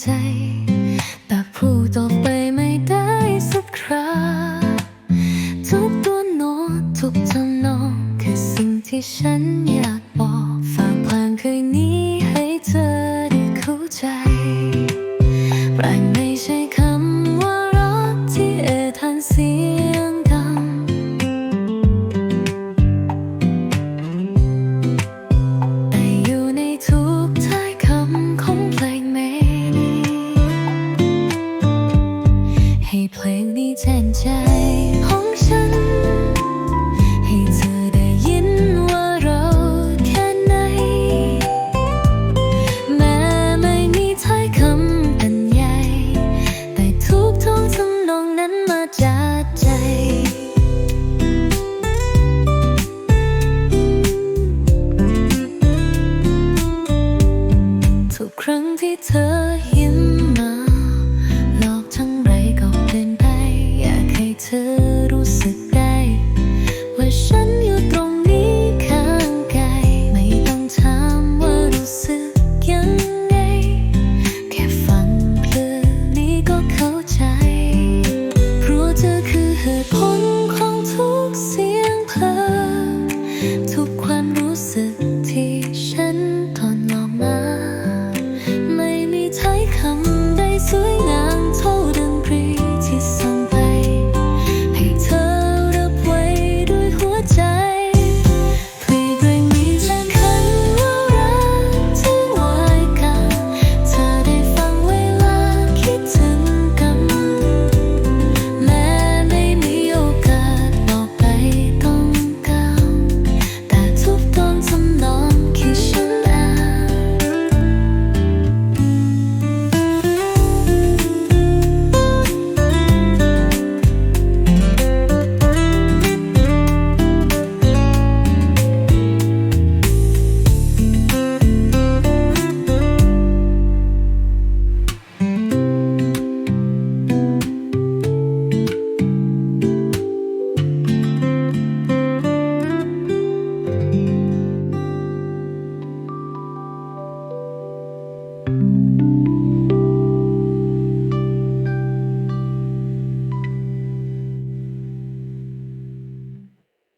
ใจ แต่พูดต่อไปไม่ได้สักคราทุกตัวโน้ตทุกทำนองคือสิ่งที่ฉันอยากบอกฝากเพลงคืนนี้ ให้เพลงนี้แทนใจของฉัน สึกได้ว่าฉันอยู่ตรง